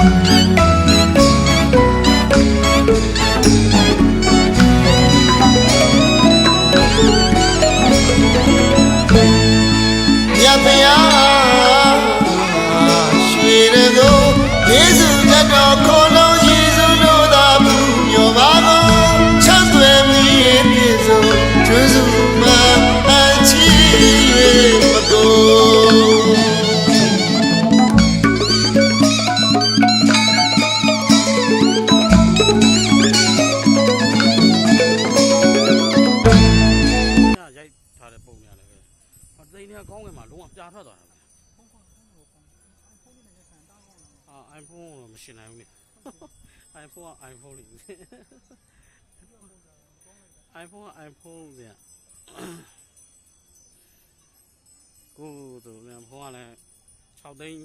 မြတ်ဗျာ ဟောတိန်တွေကကောင်းကင်မှာလုံးဝပြာထွက်သွားတာပဲအာ iPhone တော့မရှင်းနိုင်ဘူးလေ iPhone က iPhone လေး iPhone က iPhone ပြန်ကိုယ်တို့လည်းဖုန်းကလည်း6သိန်း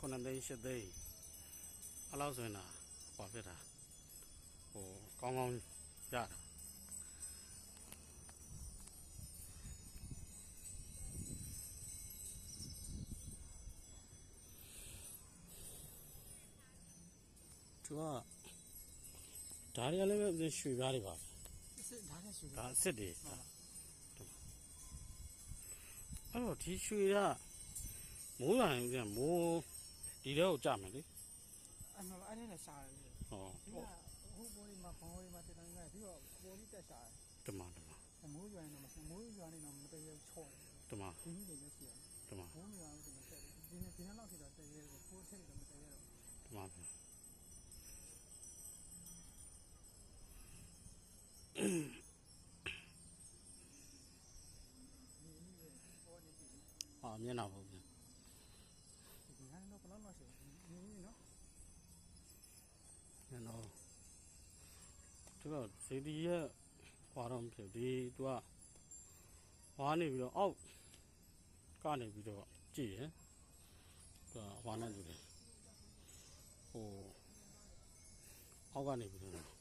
9သိန်း10သိန်းအဲ့လောက်ဆိုရင်တော့ဟောဖြစ်တာဟိုကောင်းကောင်းရတာ သူကဒါတွေကလည်းပဲရွှေပြားတွေပါစစ်ဒါနဲ့ရှိတယ်ဒါအစ်စ်တွေအဲ့တော့ဒီရွှေကမိုးလာရင်ပြန်မိုးဒီတော့ကြာမယ်လေအမှန်အဲ့နဲ့ရှာတယ်ဟောဒီကဟိုပေါ်လေးမှာဘောင်းလေးမှာတက်တိုင်းကပြီးတော့အပေါ်လေးတက်ရှာတယ်တမန်တမန်မိုးရွာနေတော့မိုးရွာနေတော့မတည့်ရချော့တယ်တမန်ဒီနေ့လည်းရှိရတယ်တမန်မိုးရွာလို့ဆိုတော့တက်ဒီနေ့ဒီနေ့လောက်ထိတော့တည့်ရတယ်ဖိုးထက်တော့မတည့်ရတော့ မျက်နှာပုံပြန်ဒီဟန်တော့ဘလောက်လောက်ရှိနေနေနော်မျက်နှာသူကဇေဒီရဲ့ဟွာတော့မဖြစ်ဒီသူကဟွာနေပြီးတော့အောက်ကနေပြီးတော့ကြည့်ရယ်သူကဟွာနေတူတယ်ဟိုအောက်ကနေပြီးတော့